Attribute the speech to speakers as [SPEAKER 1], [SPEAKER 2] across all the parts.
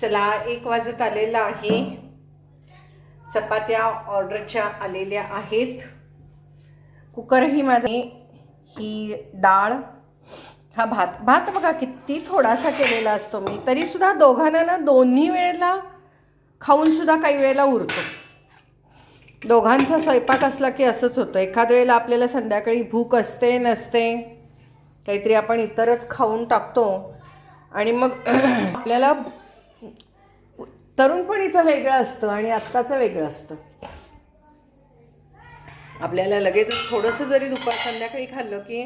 [SPEAKER 1] चला एक वाजत आलेला आहे. चपात्या ऑर्डरच्या आलेल्या आहेत. कुकरही माझा ही डाळ हा भात. भात बघा किती थोडासा केलेला असतो मी. तरीसुद्धा दोघांना ना दोन्ही वेळेला खाऊनसुद्धा काही वेळेला उरतो. दोघांचा स्वयंपाक असला की असंच होतं. एखाद वेळेला आपल्याला संध्याकाळी भूक असते नसते काहीतरी आपण इतरच खाऊन टाकतो. आणि मग आपल्याला तरुणपणीचं वेगळं असतं आणि आत्ताचं वेगळं असतं. आपल्याला लगेचच थोडंसं जरी दुपार संध्याकाळी खाल्लं की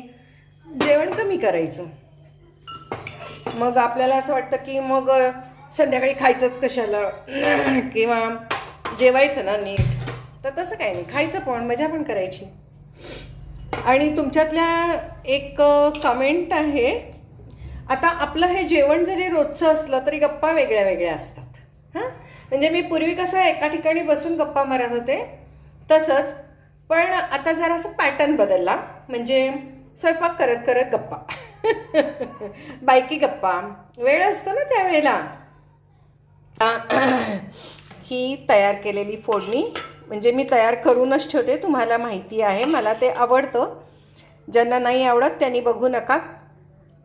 [SPEAKER 1] जेवण कमी करायचं. मग आपल्याला असं वाटतं की मग संध्याकाळी खायचंच कशाला? किंवा जेवायचं ना नीट? तर तसं काही नाही. खायचं पण मजा पण करायची. आणि तुमच्यातल्या एक कमेंट आहे आता आपलं हे जेवण जरी रोजचं असलं तरी गप्पा वेगळ्या वेगळ्या असतात. हां? म्हणजे मी पूर्वी कसं एका ठिकाणी बसून गप्पा मारत होते तसंच पण आता जरासं पॅटर्न बदलला. म्हणजे स्वयंपाक करत करत गप्पा. बायकी गप्पा. वेळ असतो ना त्यावेळेला. ही तयार केलेली फोडणी म्हणजे मी तयार करूनच ठेवते तुम्हाला माहिती आहे मला ते आवडतं. ज्यांना नाही आवडत त्यांनी बघू नका.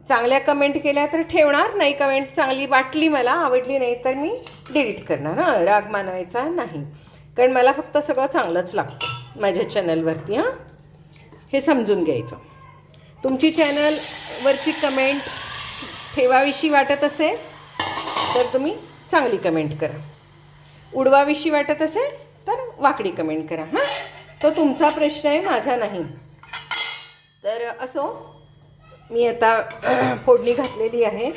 [SPEAKER 1] चांगल्या कमेंट केल्या तर ठेवणार नाही कमेंट चांगली वाटली मला आवडली नाही तर मी डिलीट करणार. हां राग मानवायचा नाही. कारण मला फक्त सगळं चांगलंच लागतं माझ्या चॅनलवरती हां. हे समजून घ्यायचं. तुमची चॅनलवरची कमेंट ठेवाविषयी वाटत असेल तर तुम्ही चांगली कमेंट करा. उडवाविषयी वाटत असेल तर वाकडी कमेंट करा हां. तो तुमचा प्रश्न आहे माझा नाही. तर असो मी आता फोडणी घातलेली आहे.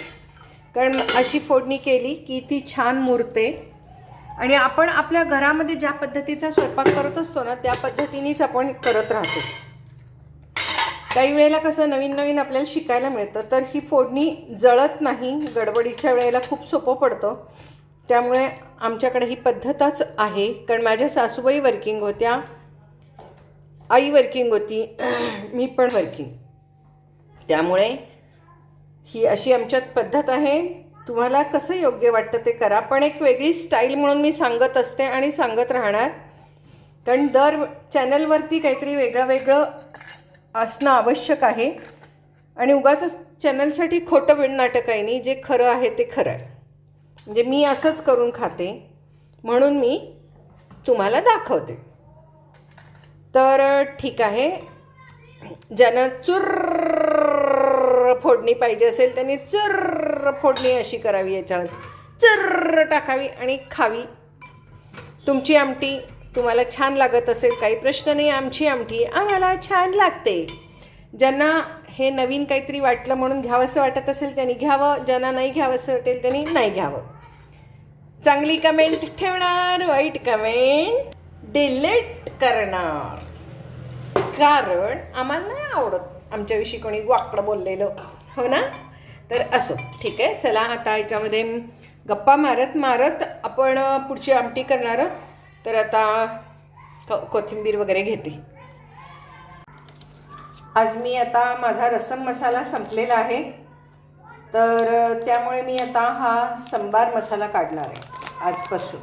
[SPEAKER 1] कारण अशी फोडणी केली की ती छान मुरते. आणि आपण आपल्या घरामध्ये ज्या पद्धतीचा स्वयंपाक करत असतो ना त्या पद्धतीनेच आपण करत राहतो. काही वेळेला कसं नवीन नवीन आपल्याला शिकायला मिळतं तर ही फोडणी जळत नाही गडबडीच्या वेळेला खूप सोपं पडतं. त्यामुळे आमच्याकडे ही पद्धतच आहे. कारण माझ्या सासूबाई वर्किंग होत्या आई वर्किंग होती मी पण वर्किंग त्यामुळे ही अशी आमच्यात पद्धत आहे. तुम्हाला कसं योग्य वाटतं ते करा. पण एक वेगळी स्टाईल म्हणून मी सांगत असते आणि सांगत राहणार. कारण दर चॅनलवरती काहीतरी वेगळं वेगळं असणं आवश्यक आहे. आणि उगाच चॅनलसाठी खोटं वेळ नाटक आहे नाही. जे खरं आहे ते खरं आहे. म्हणजे मी असंच करून खाते. म्हणून मी तुम्हाला दाखवते. तर ठीक आहे. ज्यानं चुर्र फोडणी पाहिजे असेल त्यांनी चुर्र फोडणी अशी करावी याच्यावर. चुर्र टाकावी आणि खावी. तुमची आमटी तुम्हाला छान लागत असेल काही प्रश्न नाही आमची आमटी आम्हाला छान लागते. ज्यांना हे नवीन काहीतरी वाटलं म्हणून घ्यावंसं वाटत असेल त्यांनी घ्यावं. ज्यांना नाही घ्यावंसं वाटेल त्यांनी नाही घ्यावं. चांगली कमेंट ठेवणार वाईट कमेंट डिलीट करणार. कारण आम्हाला नाही आवडत आमच्याविषयी कोणी वाकडं बोललेलं. हो ना? तर असो ठीक आहे. चला आता याच्यामध्ये गप्पा मारत मारत आपण पुढची आमटी करणार आहोत. तर आता कोथिंबीर वगैरे घेते. आज मी आता माझा रसम मसाला संपलेला आहे. तर त्यामुळे मी आता हा संबार मसाला काढणार आहे आजपासून.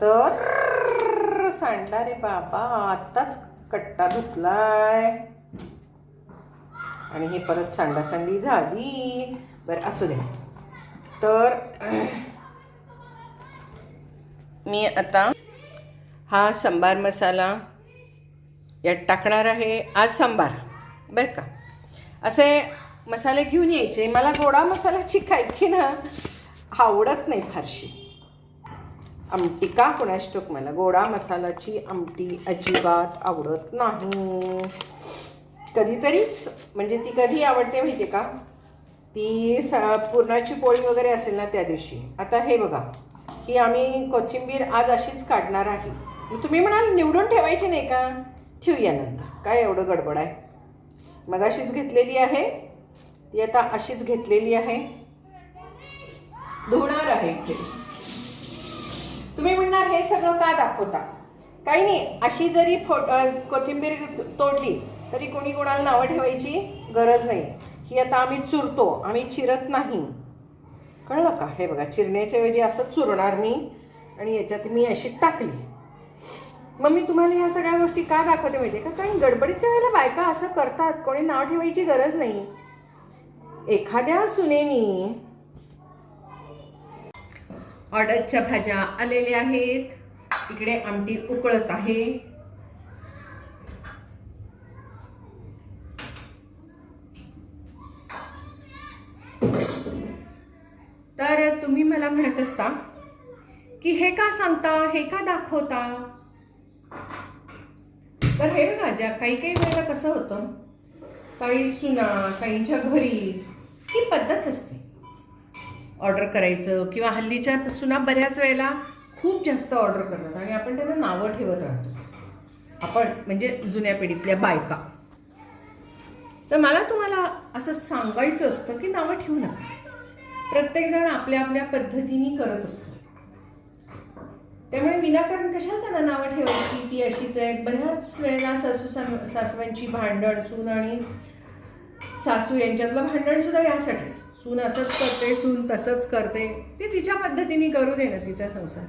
[SPEAKER 1] तर सांडला रे बाबा आत्ताच कट्टा धुतलाय. आणि ही परत सांडासांडी झाली. बरं असू दे. तर मी आता हा सांबार मसाला यात टाकणार आहे. आज सांबार. बरं का? असे मसाले घेऊन यायचे. मला गोडा मसाल्याची खायची ना आवडत नाही फारशी. आमटी का कोणाच टोक मला गोडा मसाल्याची आमटी अजिबात आवडत नाही. कधीतरीच म्हणजे ती कधी आवडते माहिती आहे का? ती स पुरणाची पोळी वगैरे असेल ना त्या दिवशी. आता हे बघा ही आम्ही कोथिंबीर आज अशीच काढणार आहे. मग तुम्ही म्हणाल निवडून ठेवायची नाही का? ठेवूया नंतर. काय एवढं गडबड आहे? मग अशीच घेतलेली आहे. ती आता अशीच घेतलेली आहे. धुणार आहे इथे. तुम्ही म्हणणार हे सगळं का दाखवता? काही नाही अशी जरी फो कोथिंबीर तोडली तरी कोणी कोणाला नावं ठेवायची गरज नाही. ही आता आम्ही चुरतो आम्ही चिरत नाही. कळलं का? हे बघा चिरण्याच्या ऐवजी असं चुरणार मी आणि याच्यात मी अशी टाकली. मग मी तुम्हाला ह्या सगळ्या गोष्टी का दाखवते माहिती आहे का? कारण गडबडीच्या वेळेला बायका असं करतात कोणी नाव ठेवायची गरज नाही. एखाद्या सुनेनी ऑर्डरच्या भाज्या आलेल्या आहेत. इकडे आमटी उकळत आहे तर तुम्ही मला म्हणत असता की हे का सांगता हे का दाखवता? तर हे बघा ज्या काही काही वेळेला कसं होतं काही सुना काहींच्या घरी ही पद्धत असते. ऑर्डर करायचं किंवा हल्लीच्या सुना बऱ्याच वेळेला खूप जास्त ऑर्डर करतात आणि आपण त्यांना नावं ठेवत राहतो. आपण म्हणजे जुन्या पिढीतल्या बायका. तर मला तुम्हाला असं सांगायचं असतं की नावं ठेवू नका. प्रत्येकजण आपल्या आपल्या पद्धतीने करत असतो. त्यामुळे विनाकारण कशाला त्यांना नावं ठेवायची? ती अशीच आहे. बऱ्याच वेळेला सासू सान सासवांची भांडण सून आणि सासू यांच्यातलं भांडण सुद्धा यासाठीच सून असंच करते सून तसंच करते. ती तिच्या पद्धतीने करू दे ना तिचा संसार.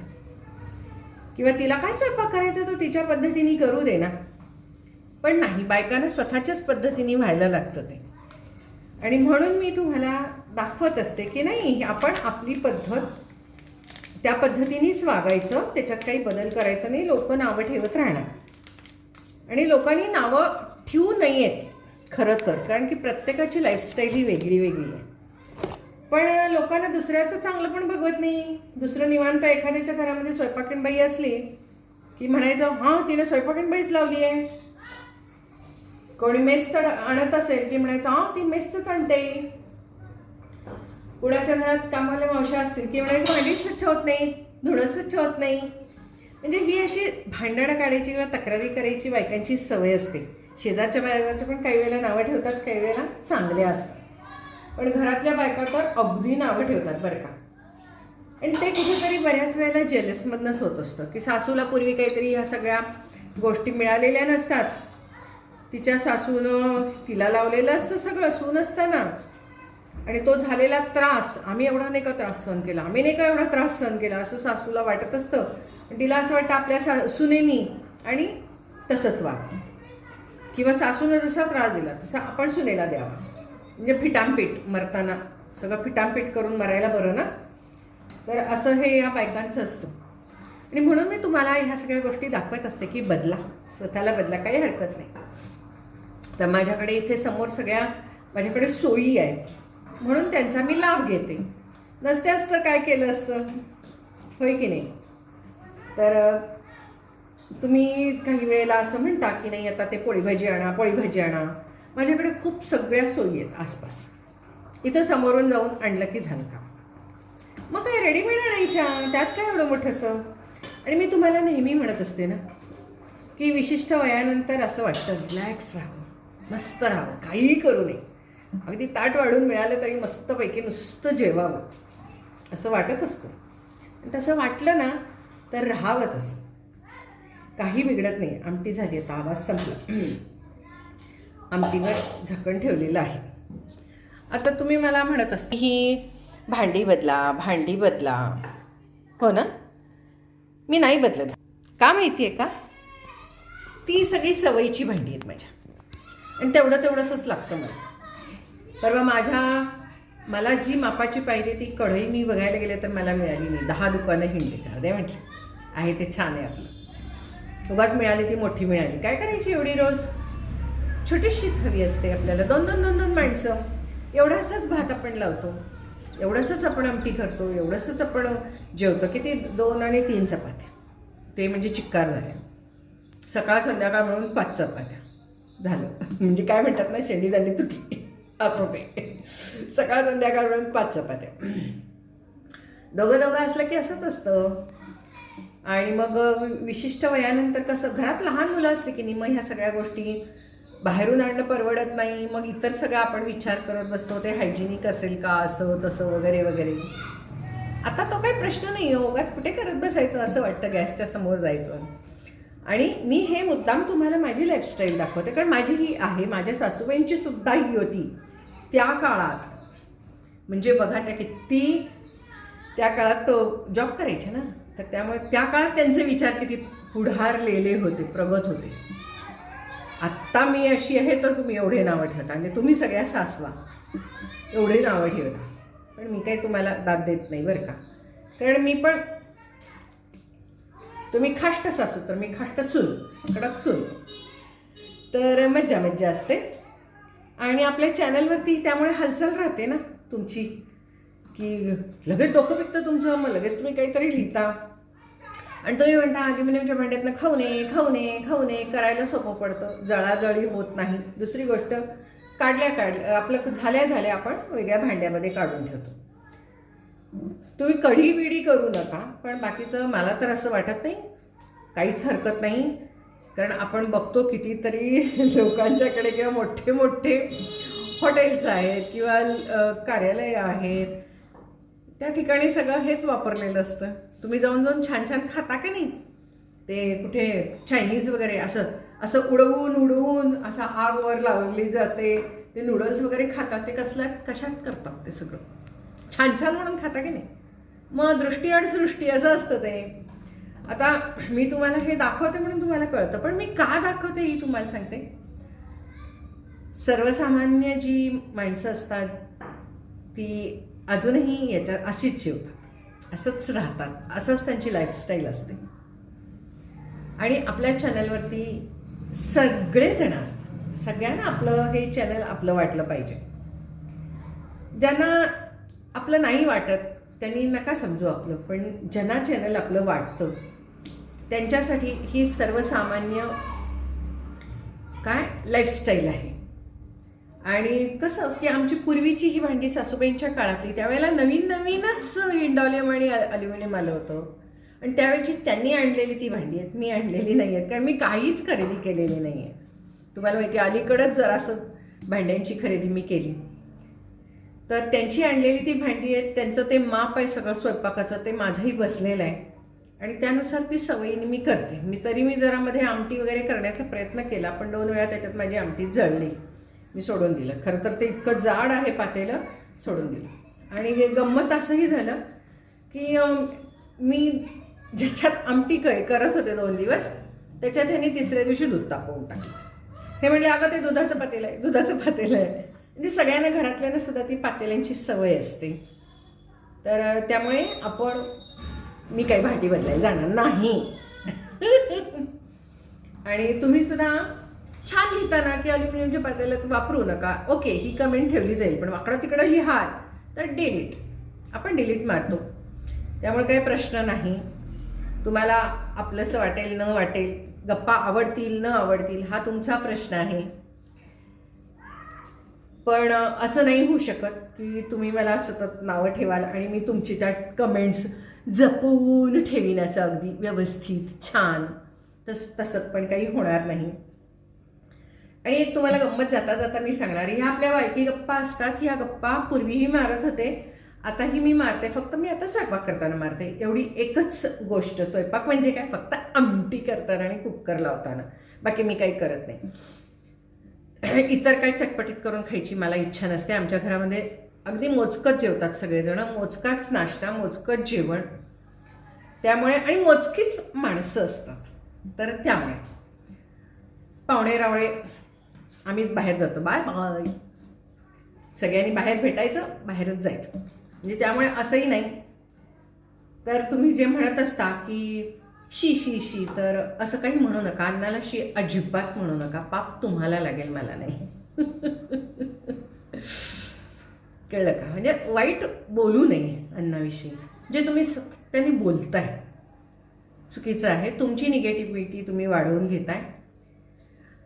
[SPEAKER 1] किंवा तिला काय स्वयंपाक करायचा तो तिच्या पद्धतीने करू दे ना. पण नाही बायकांना स्वतःच्याच पद्धतीने व्हायला लागतं ते. आणि म्हणून मी तुम्हाला दाखवत असते की नाही आपण आपली पद्धत त्या पद्धतीनेच वागायचं त्याच्यात काही बदल करायचा नाही लोक नावं ठेवत राहणार. आणि लोकांनी नावं ठेवू नयेत खरं तर कारण की प्रत्येकाची लाईफस्टाईल ही वेगळी वेगळी आहे. पण लोकांना दुसऱ्याचं चांगलं पण बघवत नाही. दुसरं निवांत एखाद्याच्या घरामध्ये स्वयंपाकीणबाई असली की म्हणायचं हां तिने स्वयंपाकीणबाईच लावली आहे. कोणी मेस्त आणत असेल की म्हणायचं हां ती मेस्तच आणते. कुणाच्या घरात कामाला मावशा असतील की म्हणायचं भांडी स्वच्छ होत नाही धुणं स्वच्छ होत नाही. म्हणजे ही अशी भांडणं काढायची किंवा तक्रारी करायची बायकांची सवय असते. शेजारच्या बायकांच्या पण काही वेळेला नावं ठेवतात काही वेळेला चांगले असतात. पण घरातल्या बायका तर अगदी नावं ठेवतात बरं का. आणि ते कुठेतरी बऱ्याच वेळेला जेलसमधनंच होत असतं की सासूला पूर्वी काहीतरी ह्या सगळ्या गोष्टी मिळालेल्या नसतात. तिच्या सासूनं तिला लावलेलं असतं सगळं सून असताना. आणि तो झालेला त्रास आम्ही एवढा नाही का त्रास सहन केला. आम्ही नाही का एवढा त्रास सहन केला असं सासूला वाटत असतं. तिला असं वाटतं आपल्या सा सुनेनी आणि तसंच वागतं किंवा सासूनं जसा त्रास दिला तसा आपण सुनेला द्यावा. म्हणजे फिटामपीट मरताना सगळं फिटामपीट करून मरायला बरं ना? तर असं हे या बायकांचं असतं. आणि म्हणून मी तुम्हाला ह्या सगळ्या गोष्टी दाखवत असते की बदला. स्वतःला बदला काही हरकत नाही. तर माझ्याकडे इथे समोर सगळ्या माझ्याकडे सोयी आहेत. म्हणून त्यांचा मी लाभ घेते. नसत्याच तर काय केलं असतं? होय की नाही? तर तुम्ही काही वेळेला असं म्हणता की नाही आता ते पोळी भाजी आणा पोळी भाजी आणा. माझ्याकडे खूप सगळ्या सोयी आहेत आसपास. इथं समोरून जाऊन आणलं की झालं का मग काय रेडीमेड आणायच्या? त्यात काय एवढं मोठंसं? आणि मी तुम्हाला नेहमी म्हणत असते ना की विशिष्ट वयानंतर असं वाटतं रिलॅक्स राहावं मस्त राहावं काहीही करू नये. अगदी ताट वाढून मिळालं तरी मस्तपैकी नुसतं जेवावं. असं वाटत असतं. आणि तसं वाटलं ना तर राहावं तसं काही बिघडत नाही. आमटी झाली आता आवाज संपला. आमटीवर झाकण ठेवलेलं आहे. आता तुम्ही मला म्हणत असते ही भांडी बदला भांडी बदला. हो ना? मी नाही बदलत. का माहिती आहे का? ती सगळी सवयीची भांडी आहेत माझ्या. आणि तेवढं तेवढंसंच लागतं मला. परवा माझ्या मला जी मापाची पाहिजे ती कढई मी बघायला गेले तर मला मिळाली नाही. दहा दुकानं हिंडली तर. म्हटलं आहे ते छान आहे आपलं. उगाच मिळाली ती मोठी मिळाली. काय करायची एवढी रोज? छोटीशीच हवी असते आपल्याला. दोन दोन दोन दोन माणसं. एवढासाच भात आपण लावतो. एवढंसंच आपण आमटी करतो. एवढंसंच आपण जेवतो. किती? दोन आणि तीन चपात्या. ते म्हणजे चिक्कार झाल्या सकाळ संध्याकाळ मिळून पाच चपात्या. झालं. म्हणजे काय म्हणतात ना शेंडी दांडी तुटली असं ते सकाळ संध्याकाळ पाच चपात्या. दोघं दोघं असलं की असंच असतं. आणि मग विशिष्ट वयानंतर कसं घरात लहान मुलं असली की नाही मग ह्या सगळ्या गोष्टी बाहेरून आणणं परवडत नाही. मग इतर सगळं आपण विचार करत बसतो ते हायजिनिक असेल का असं तसं वगैरे वगैरे. आता तो काही प्रश्न नाही आहे उगाच कुठे करत बसायचं असं वाटतं गॅसच्या समोर जायचं. आणि मी हे मुद्दाम तुम्हाला माझी लाईफस्टाईल दाखवते. कारण माझी ही आहे माझ्या सासूबाईंची सुद्धा ही होती. त्या काळात म्हणजे बघा त्या किती त्या काळात तो जॉब करायचे ना. तर त्यामुळे त्या काळात त्यांचे विचार किती पुढारलेले होते प्रगत होते. आत्ता मी अशी आहे तर तुम्ही एवढे नावं ठेवता. म्हणजे तुम्ही सगळ्या सासवा. एवढे नावं ठेवता. पण मी काही तुम्हाला दाद देत नाही बरं का. कारण मी पण तुम्ही खाष्ट सासू तर मी खाष्ट सून कडक सून. तर मज्जा मज्जा असते. आणि आपल्या चॅनलवरती त्यामुळे हालचाल राहते ना तुमची की लगेच डोकं पिकतं तुमचं मग लगेच तुम्ही काहीतरी लिहिता. आणि तुम्ही म्हणता अल्युमिनियमच्या भांड्यातनं खाऊ नये खाऊ नये खाऊ नये करायला सोपं पडतं. जळाजळी होत नाही. दुसरी गोष्ट काढल्या काढल्या आपलं झाल्या झाल्या आपण वेगळ्या भांड्यामध्ये काढून ठेवतो. तुम्ही कढी बिडी करू नका पण बाकीचं मला तर असं वाटत नाही. काहीच हरकत नाही. कारण आपण बघतो कितीतरी लोकांच्याकडे किंवा मोठे मोठे हॉटेल्स आहेत किंवा कार्यालय कार्यालयं आहेत. त्या ठिकाणी सगळं हेच वापरलेलं असतं. तुम्ही जाऊन जाऊन छान छान खाता का नाही? ते कुठे चायनीज वगैरे असं असं उडवून उडवून असा आग वर लावली जाते. ते नूडल्स वगैरे खातात ते कसल्या कशात करतात ते सगळं? छान छान म्हणून खाता की नाही? मग दृष्टी आणि सृष्टी असं असतं ते. आता मी तुम्हाला हे दाखवते म्हणून तुम्हाला कळतं पण मी का दाखवते ही तुम्हाला सांगते. सर्वसामान्य जी माणसं असतात ती अजूनही याच्यात अशीच जेवतात. असंच राहतात असंच त्यांची लाईफस्टाईल असते. आणि आपल्या चॅनलवरती सगळेजण असतात. सगळ्यांना आपलं हे चॅनल आपलं वाटलं पाहिजे. ज्यांना आपलं नाही वाटत. त्यांनी नका समजू आपलं पण ज्यांना चॅनल आपलं वाटतं त्यांच्यासाठी ही सर्वसामान्य काय? लाईफस्टाईल आहे. आणि कसं की आमची पूर्वीची ही भांडी सासूबाईंच्या काळातली त्यावेळेला नवीन नवीनच इंडॉलियम आणि अल्युमिनियम आलं होतं. आणि त्यावेळची त्यांनी आणलेली ती भांडी आहेत मी आणलेली नाही आहेत कारण मी काहीच खरेदी केलेली नाही आहे. तुम्हाला माहिती आहे, अलीकडंच जरासं भांड्यांची खरेदी मी केली. तर त्यांची आणलेली ती भांडी आहेत त्यांचं ते माप आहे सगळं स्वयंपाकाचं ते माझंही बसलेलं आहे. आणि त्यानुसार ती सवयीने मी करते. मी तरी मी जरा मध्ये आमटी वगैरे करण्याचा प्रयत्न केला पण दोन वेळा त्याच्यात माझी आमटी जळली. मी सोडून दिलं. खरं तर ते इतकं जाड आहे पातेलं सोडून दिलं. आणि हे गंमत असंही झालं की मी ज्याच्यात आमटी क करत होते दोन दिवस त्याच्यात ह्यांनी तिसऱ्या दिवशी दूध तापवून टाकलं. हे म्हणले अगं ते दुधाचं पातेलं आहे दुधाचं पातेलं आहे. म्हणजे सगळ्यांना घरातल्यांना सुद्धा ती पातेल्यांची सवय असते. तर त्यामुळे आपण मी काही भांडी बदलायला जाणार नाही. आणि तुम्ही सुद्धा छान लिहिताना की अल्युमिनियमच्या पातेल्यात वापरू नका. ओके ही कमेंट ठेवली जाईल पण वाकडं तिकडं लिहाल तर डिलीट आपण डिलीट मारतो. त्यामुळे काही प्रश्न नाही. तुम्हाला आपलंसं वाटेल न वाटेल गप्पा आवडतील न आवडतील हा तुमचा प्रश्न आहे. पण असं नाही होऊ शकत की तुम्ही मला सतत नावं ठेवाल आणि मी तुमची त्या कमेंट्स जपून ठेवीन असं अगदी व्यवस्थित छान. तस तसं पण काही होणार नाही. आणि एक तुम्हाला गंमत जाता जाता मी सांगणार ह्या आपल्या वायकी गप्पा असतात ह्या गप्पा पूर्वीही मारत होते आताही मी मारते फक्त मी आता स्वयंपाक करताना मारते. एवढी एकच गोष्ट स्वयंपाक म्हणजे काय? फक्त आमटी करताना आणि कुकर लावताना. बाकी मी काही करत नाही. इतर काही चटपटीत करून खायची मला इच्छा नसते. आमच्या घरामध्ये अगदी मोजकच जेवतात सगळेजण. मोजकाच नाश्ता मोजकच जेवण. त्यामुळे आणि मोजकीच माणसं असतात. तर त्यामुळे. पाहुणे रावळे आम्हीच बाहेर जातो. बाय. बाय. सगळ्यांनी बाहेर भेटायचं बाहेरच जायचं. म्हणजे त्यामुळे असंही नाही. तर तुम्ही जे म्हणत असता की शी शी शी तर असं काही म्हणू नका. अन्नाला शी अजिबात म्हणू नका. पाप तुम्हाला लागेल मला नाही. कळलं का? म्हणजे वाईट बोलू नये अन्नाविषयी. जे तुम्ही सत्याने बोलताय चुकीचं आहे. तुमची निगेटिव्हिटी तुम्ही वाढवून घेताय.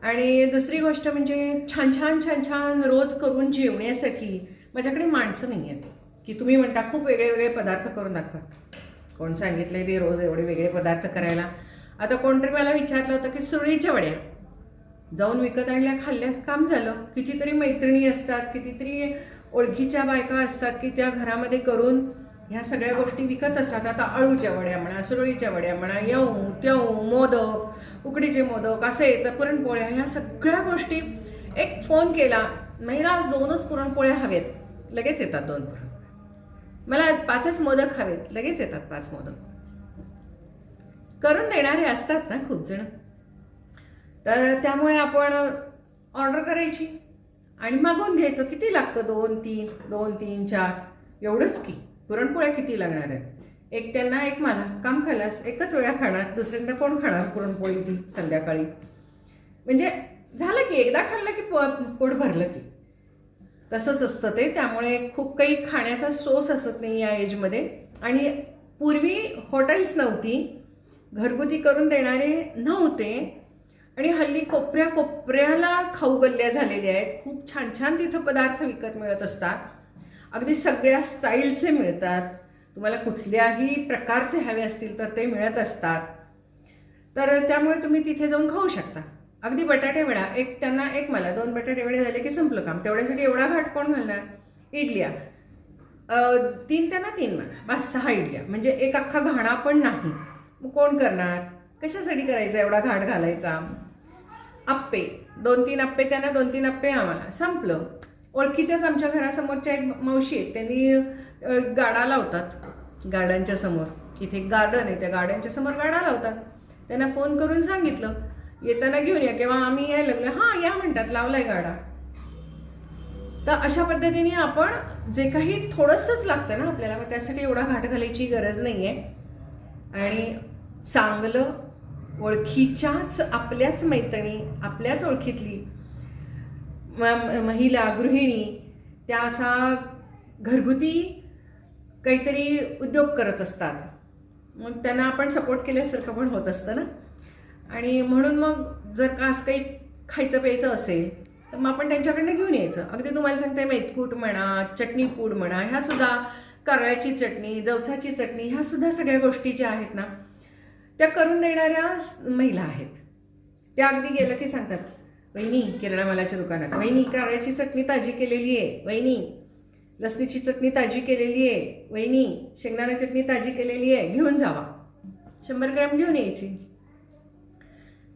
[SPEAKER 1] आणि दुसरी गोष्ट म्हणजे छान छान छान छान रोज करून जेवण्यासाठी माझ्याकडे माणसं नाही आहेत की तुम्ही म्हणता खूप वेगळे वेगळे पदार्थ करून दाखवा. कोण सांगितलं ते रोज एवढे वेगळे पदार्थ करायला. आता कोणतरी मला विचारलं होतं की सुरळीच्या वड्या जाऊन विकत आणल्या खाल्ल्या काम झालं. कितीतरी मैत्रिणी असतात कितीतरी ओळखीच्या बायका असतात की त्या घरामध्ये करून ह्या सगळ्या गोष्टी विकत असतात. आता अळूच्या वड्या म्हणा सुरळीच्या वड्या म्हणा येऊ त्यऊ मोदक उकडीचे मोदक असे येतं पुरणपोळ्या ह्या सगळ्या गोष्टी एक फोन केला महिला आज दोनच पुरणपोळ्या हवेत. लगेच येतात दोन पुरण. मला आज पाचच मोदक हवेत. लगेच येतात पाच मोदक. करून देणारे असतात ना खूप जण. तर त्यामुळे आपण ऑर्डर करायची आणि मागवून घ्यायचं. किती लागतं? दोन तीन दोन तीन चार. एवढंच की. पुरणपोळ्या किती लागणार आहेत? एक त्यांना एक मला. काम खालास एकच वेळा खाणार. दुसऱ्यांदा कोण खाणार पुरणपोळी ती संध्याकाळी? म्हणजे झालं की एकदा खाल्लं की पो पोट भरलं की. तसंच असतं ते. त्यामुळे खूप काही खाण्याचा सोस असत नाही या एजमध्ये. आणि पूर्वी हॉटेल्स नव्हती. घरगुती करून देणारे नव्हते. आणि हल्ली कोपऱ्या कोपऱ्याला खाऊ गल्ल्या झालेल्या आहेत. खूप छान छान तिथं पदार्थ विकत मिळत असतात. अगदी सगळ्या स्टाईलचे मिळतात. तुम्हाला कुठल्याही प्रकारचे हवे असतील तर ते मिळत असतात. तर त्यामुळे तुम्ही तिथे जाऊन खाऊ शकता. अगदी बटाटे वडा. एक त्यांना एक मला दोन बटाटे वडे झाले की संपलं काम. तेवढ्यासाठी एवढा घाट कोण घालणार? इडल्या. तीन त्यांना तीन मला बस सहा इडल्या. म्हणजे एक अख्खा घाणा पण नाही. मग कोण करणार? कशासाठी करायचा एवढा घाट घालायचा? आप्पे. दोन तीन आप्पे त्यांना दोन तीन आप्पे आम्हाला. संपलं. ओळखीच्याच आमच्या घरासमोरच्या एक मावशी आहेत. त्यांनी गाडा लावतात. गार्डनच्या समोर. इथे एक गार्डन आहे. त्या गार्डनच्या समोर गाडा लावतात. त्यांना फोन करून सांगितलं. येताना घेऊन या किंवा आम्ही यायला लागलो. हां या म्हणतात लावलाय गाडा. तर अशा पद्धतीने आपण जे काही थोडंसंच लागतं ना आपल्याला मग त्यासाठी एवढा घाट घालायची गरज नाही आहे आणि चांगलं ओळखीच्याच आपल्याच मैत्रिणी आपल्याच ओळखीतली म- म- महिला गृहिणी त्या असा घरगुती काहीतरी उद्योग करत असतात. मग त्यांना आपण सपोर्ट केल्यासारखं पण होत असतं ना? आणि म्हणून मग जर का असं काही खायचं प्यायचं असेल तर मग आपण त्यांच्याकडनं घेऊन यायचं. अगदी तुम्हाला सांगते मेथकूट म्हणा चटणी पूड म्हणा ह्यासुद्धा कारळ्याची चटणी जवसाची चटणी ह्यासुद्धा सगळ्या गोष्टी ज्या आहेत ना त्या करून देणाऱ्या महिला आहेत. त्या अगदी गेलं की सांगतात वहिनी किराणा मालाच्या दुकानात. वहिनी कारळ्याची चटणी ताजी केलेली आहे. वहिनी लसणीची चटणी ताजी केलेली आहे. वहिनी शेंगदाणा चटणी ताजी केलेली आहे. घेऊन जावा. शंभर ग्रॅम घेऊन यायची.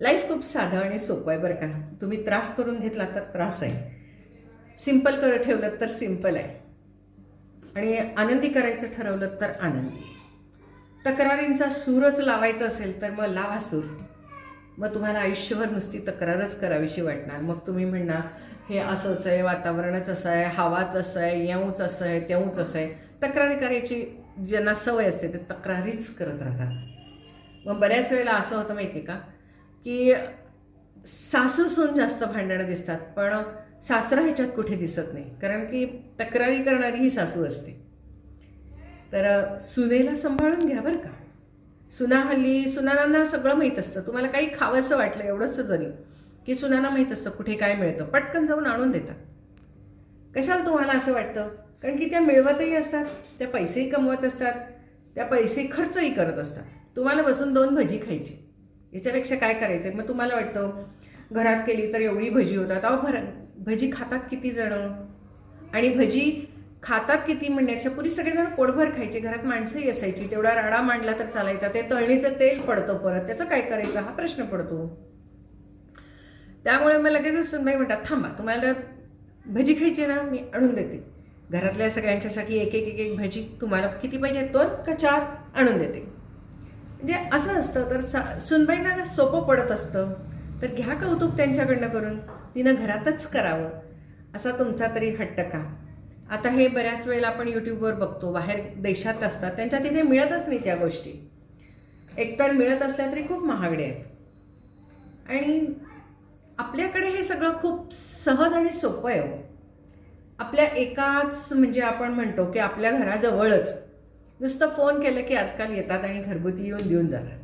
[SPEAKER 1] लाईफ खूप साधं आणि सोपं आहे बरं का. तुम्ही त्रास करून घेतला तर त्रास आहे. सिंपल कर ठेवलं तर सिंपल आहे. आणि आनंदी करायचं ठरवलं तर आनंदी. तक्रारींचा सूरच लावायचा असेल तर मग लावा सूर. मग तुम्हाला आयुष्यभर नुसती तक्रारच करावीशी वाटणार. मग तुम्ही म्हणणार हे असंच आहे वातावरणच असं आहे हवाच असं आहे येऊच असं आहे तेऊच असं आहे. तक्रारी करायची ज्यांना सवय असते ते तक्रारीच करत राहतात. मग बऱ्याच वेळेला असं होतं माहिती आहे का? की सासू सून जास्त भांडणं दिसतात पण सासरा ह्याच्यात कुठे दिसत नाही. कारण की तक्रारी करणारी ही सासू असते. तर सुनेला सांभाळून घ्या बरं का. सुना हल्ली सुनानांना सगळं माहीत असतं. तुम्हाला काही खावंसं वाटलं एवढंच जरी की सुनांना माहीत असतं कुठे काय मिळतं. पटकन जाऊन आणून देतात. कशाला तुम्हाला असं वाटतं? कारण की त्या मिळवतही असतात त्या पैसेही कमवत असतात त्या पैसे खर्चही करत असतात. तुम्हाला बसून दोन भजी खायची. याच्यापेक्षा काय करायचं मग तुम्हाला वाटतं घरात केली तर एवढी भजी होतात. अहो भर भजी खातात किती जणं? आणि भजी खातात किती म्हणण्यापेक्षा पुरी सगळेजण पोटभर खायचे घरात माणसंही असायची. तेवढा राडा मांडला तर चालायचा. ते तळणीचं तेल पडतं परत. त्याचं काय करायचं? हा प्रश्न पडतो. त्यामुळे मग लगेचच सुनबाई म्हणतात थांबा तुम्हाला भजी खायची आहे ना मी आणून देते. घरातल्या सगळ्यांच्यासाठी एक एक एक एक भजी तुम्हाला किती पाहिजे? दोन का चार आणून देते. म्हणजे असं असतं तर सा सुनबाईंना सोपं पडत असतं. तर घ्या कौतुक त्यांच्याकडनं करून तिनं घरातच करावं असा तुमचा तरी हट्ट का आता हे बऱ्याच वेळेला आपण यूट्यूबवर बघतो बाहेर देशात असतात त्यांच्या तिथे मिळतच नाही त्या गोष्टी. एकतर मिळत असल्या तरी खूप महागडे आहेत. आणि आपल्याकडे हे सगळं खूप सहज आणि सोपं आहे हो. आपल्या एकाच म्हणजे आपण म्हणतो की आपल्या घराजवळच. नुसतं फोन केलं की आजकाल येतात आणि घरगुती येऊन देऊन जातात.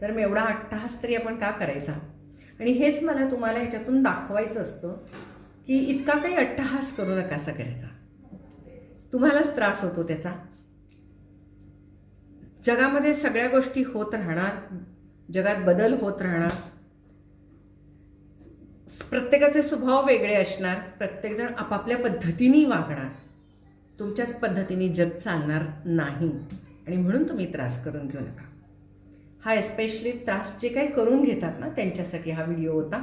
[SPEAKER 1] तर मग एवढा अट्टहास तरी आपण का करायचा? आणि हेच मला तुम्हाला ह्याच्यातून दाखवायचं असतं की इतका काही अट्टहास करू नका सगळ्याचा. तुम्हालाच त्रास होतो त्याचा. जगामध्ये सगळ्या गोष्टी होत राहणार जगात बदल होत राहणार. प्रत्येकाचे स्वभाव वेगळे असणार प्रत्येकजण आपापल्या पद्धतीने वागणार. तुमच्याच पद्धतीने जग चालणार नाही. आणि म्हणून तुम्ही त्रास करून घेऊ नका. हा एस्पेशली त्रास जे काही करून घेतात ना त्यांच्यासाठी हा व्हिडिओ होता.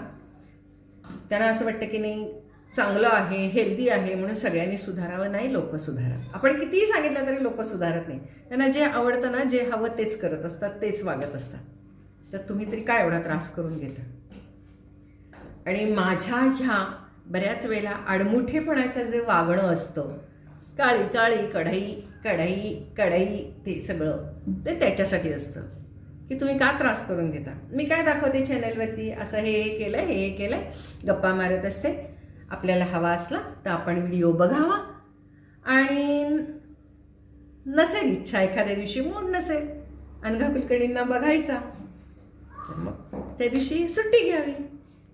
[SPEAKER 1] त्यांना असं वाटतं की नाही चांगलं आहे हेल्दी आहे म्हणून सगळ्यांनी सुधारावं. नाही लोक सुधारत. आपण कितीही सांगितलं तरी लोक सुधारत नाही. त्यांना जे आवडतं ना जे हवं तेच करत असतात तेच वागत असतात. तर तुम्ही तरी काय एवढा त्रास करून घेता? आणि माझ्या ह्या बऱ्याच वेळेला आडमुठेपणाच्या जे वागणं असतं काळी काळी कढई कढई कढई ते सगळं. ते त्याच्यासाठी असतं. की तुम्ही का त्रास करून घेता? मी काय दाखवते चॅनलवरती असं हे हे केलं हे हे केलं गप्पा मारत असते. आपल्याला हवा असला तर आपण व्हिडिओ बघावा. आणि नसेल इच्छा एखाद्या दिवशी मूड नसेल अनघा बघायचा. तर मग त्या दिवशी सुट्टी घ्यावी.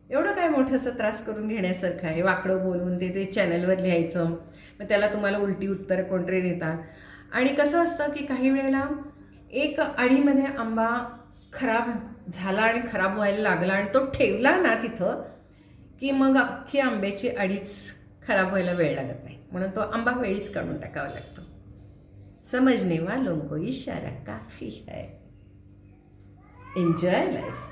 [SPEAKER 1] एवढं काय मोठंसं त्रास करून घेण्यासारखं आहे. वाकडं बोलून ते ते चॅनलवर लिहायचं मग त्याला तुम्हाला उलटी उत्तर कोणतरी देतात. आणि कसं असतं की काही वेळेला एक आडीमध्ये आंबा खराब झाला आणि खराब व्हायला लागला आणि तो ठेवला ना तिथं की मग अख्खी आंब्याची अडीच खराब व्हायला वेळ लागत नाही. म्हणून तो आंबा वेळीच काढून टाकावा लागतो. समजणे वा लोंगो इशारा काफी है. Enjoy life